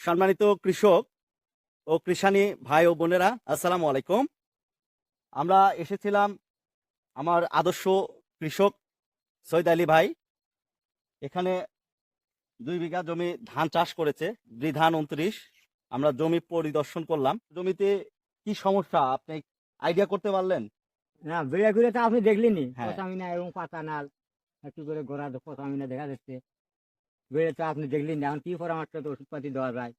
সম্মানিত কৃষক ও কৃষানী ভাই ও বোনেরা আসসালামু আলাইকুম। আমরা এসেছিলাম আমার আদর্শ কৃষক সৈয়দ আলী ভাই। এখানে দুই বিঘা জমি ধান চাষ করেছে ধান উনত্রিশ। আমরা জমি পরিদর্শন করলাম। জমিতে কি সমস্যা আপনি আইডিয়া করতে পারলেন? না ঘুরে ঘুরে তো আপনি দেখলেনি হ্যাঁ। পচামিনা এবং পাতা নাল একটু করে গোড়া পচামিনা দেখা যাচ্ছে। তো আপনি দেখলেন না, এখন কি পরামর্শ তো ওষুধপাতি দেওয়া যায়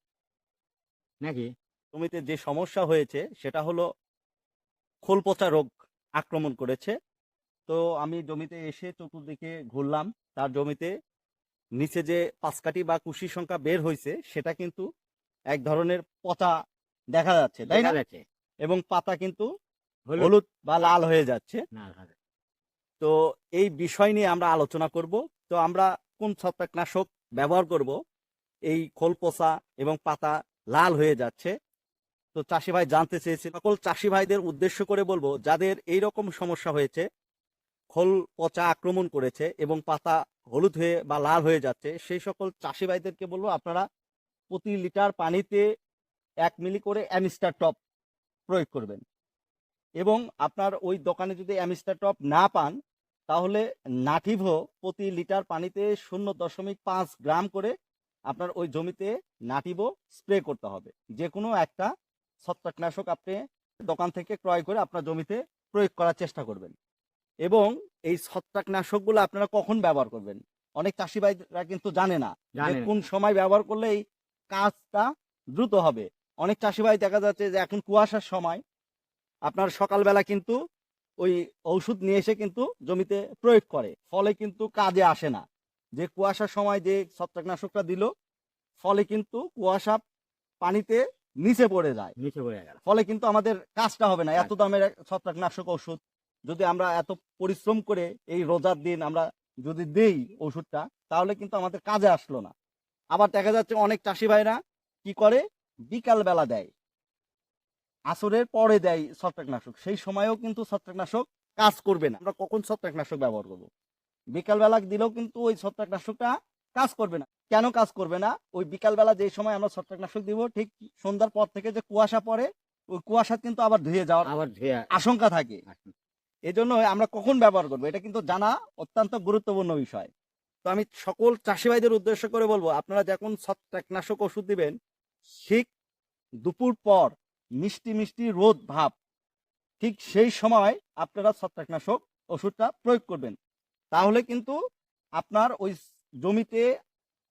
নাকি? জমিতে যে সমস্যা হয়েছে সেটা হলো খোল পচা রোগ আক্রমণ করেছে। তো আমি জমিতে এসে চতুর্দিকে ঘুরলাম। তার জমিতে নিচে যে পাঁচকাঠি বা কুশি সংখ্যা বের হয়েছে সেটা কিন্তু এক ধরনের পচা দেখা যাচ্ছে তাই না? এবং পাতা কিন্তু হলুদ। বা লাল হয়ে যাচ্ছে। তো এই বিষয় নিয়ে আমরা আলোচনা করব। তো আমরা কোন ছত্রাকনাশক ব্যবহার করব। এই খোল পচা এবং পাতা লাল হয়ে যাচ্ছে। তো চাষি ভাই জানতে চেয়েছে সকল চাষি ভাইদের উদ্দেশ্য করে বলব, যাদের এই রকম সমস্যা হয়েছে খোল পচা আক্রমণ করেছে এবং পাতা হলুদ হয়ে বা লাল হয়ে যাচ্ছে, সেই সকল চাষি ভাইদেরকে বলব, আপনারা প্রতি লিটার পানিতে এক মিলি করে অ্যামিস্টার টপ প্রয়োগ করবেন। এবং আপনার ওই দোকানে যদি অ্যামিস্টার টপ না পান তাহলে নাটিভো প্রতি লিটার পানিতে শূন্য দশমিক পাঁচ গ্রাম করে আপনার ওই জমিতে নাটিভো স্প্রে করতে হবে। যে কোনো একটা ছত্রাকনাশক আপনি দোকান থেকে ক্রয় করে আপনার জমিতে প্রয়োগ করার চেষ্টা করবেন। এবং এই ছত্রাকনাশকগুলো আপনারা কখন ব্যবহার করবেন? অনেক চাষি ভাইরা কিন্তু জানে না। কোন সময় ব্যবহার করলে এই কাজটা দ্রুত হবে। অনেক চাষি ভাই দেখা যাচ্ছে যে এখন কুয়াশার সময় আপনার সকালবেলা কিন্তু ওই ঔষধ নিয়ে এসে কিন্তু জমিতে প্রয়োগ করে। ফলে কিন্তু কাজে আসে না। যে কুয়াশার সময় যে ছত্রাকনাশকটা দিল ফলে কিন্তু কুয়াশা পানিতে নিচে পড়ে যায়। নিচে পড়ে গেল। ফলে কিন্তু আমাদের কাজটা হবে না। এত দামের ছত্রাকনাশক ওষুধ যদি আমরা এত পরিশ্রম করে এই রোজার দিন আমরা যদি দেই ওষুধটা তাহলে কিন্তু আমাদের কাজে আসলো না। আবার দেখা যাচ্ছে অনেক চাষি ভাইরা কি করে? বিকাল বেলা দেয়। আসরের পরে দেয় ছত্রাকনাশক। সেই সময়েও কিন্তু ছত্রাকনাশক কাজ করবে না। আমরা কখন ছত্রাকনাশক ব্যবহার করব? বিকাল বেলা দিলেও কিন্তু ওই ছত্রাকনাশকটা কাজ করবে না। কেন কাজ করবে না? ওই বিকালবেলা যে সময় আমরা ছত্রাকনাশক দিব ঠিক সন্ধ্যার পর থেকে যে কুয়াশা পড়ে ওই কুয়াশা কিন্তু আবার ধুয়ে যাওয়ার আবার ধুয়ে আশঙ্কা থাকে। এই জন্য আমরা কখন ব্যবহার করব? এটা কিন্তু জানা অত্যন্ত গুরুত্বপূর্ণ বিষয়। তো আমি সকল চাষি ভাইদের উদ্দেশ্য করে বলব আপনারা যখন ছত্রাকনাশক ওষুধ দিবেন ঠিক দুপুর পর মিষ্টি মিষ্টি রোদ ভাব। ঠিক সেই সময় আপনারা ছত্রাকনাশক ওষুধটা প্রয়োগ করবেন। তাহলে কিন্তু আপনার ওই জমিতে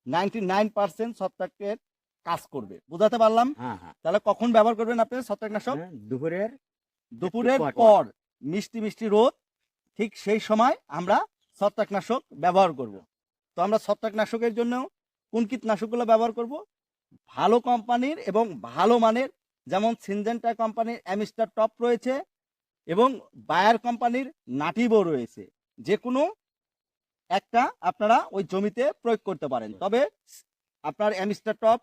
নাইনটি নাইন পার্সেন্ট ছত্রাকের কাজ করবে। বুঝাতে পারলাম? হ্যাঁ হ্যাঁ। তাহলে কখন ব্যবহার করবেন আপনি ছত্রাকনাশক? হ্যাঁ, দুপুরের দুপুরের পর। পর। মিষ্টি মিষ্টি রোদ। ঠিক সেই সময় আমরা ছত্রাকনাশক ব্যবহার করব। তো আমরা ছত্রাকনাশকের জন্য কোন কীটনাশকগুলো ব্যবহার করব? ভালো কোম্পানির এবং ভালো মানের যেমন সিনজেন্টা কোম্পানির অ্যামিস্টার টপ রয়েছে এবং বায়ার কোম্পানির নাটিভো রয়েছে। যে কোনো একটা আপনারা ওই জমিতে প্রয়োগ করতে পারেন। তবে আপনার অ্যামিস্টার টপ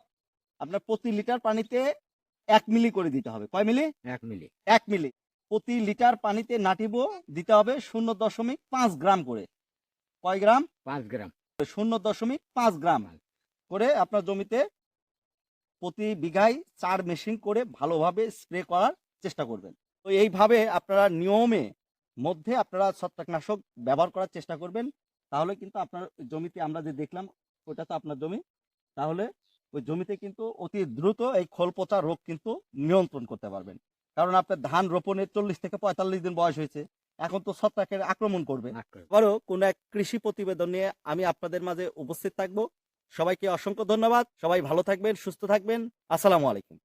আপনার প্রতি লিটার পানিতে এক মিলি করে দিতে হবে। কয় মিলি? এক মিলি। এক মিলি। প্রতি লিটার পানিতে নাটিবো দিতে হবে শূন্য দশমিক পাঁচ গ্রাম করে। কয় গ্রাম? পাঁচ গ্রাম। শূন্য দশমিক পাঁচ গ্রাম করে আপনার জমিতে প্রতি বিঘায় চার মেশিন করে ভালোভাবে স্প্রে করার চেষ্টা করবেন। তো এইভাবে আপনারা নিয়মে মধ্যে আপনারা ছত্রাকনাশক ব্যবহার করার চেষ্টা করবেন। তাহলে কিন্তু আপনার জমিতে আমরা যে দেখলাম ওটা তো আপনার জমি। তাহলে ওই জমিতে কিন্তু অতি দ্রুত এই খোল পচা রোগ কিন্তু নিয়ন্ত্রণ করতে পারবেন। কারণ আপনার ধান রোপণের চল্লিশ থেকে পঁয়তাল্লিশ দিন বয়স হয়েছে। এখন তো ছত্রাকের আক্রমণ করবে। আবারও কোনো এক কৃষি প্রতিবেদন নিয়ে আমি আপনাদের মাঝে উপস্থিত থাকব। সবাইকে অসংখ্য ধন্যবাদ। সবাই ভালো থাকবেন সুস্থ থাকবেন। আসসালামু আলাইকুম।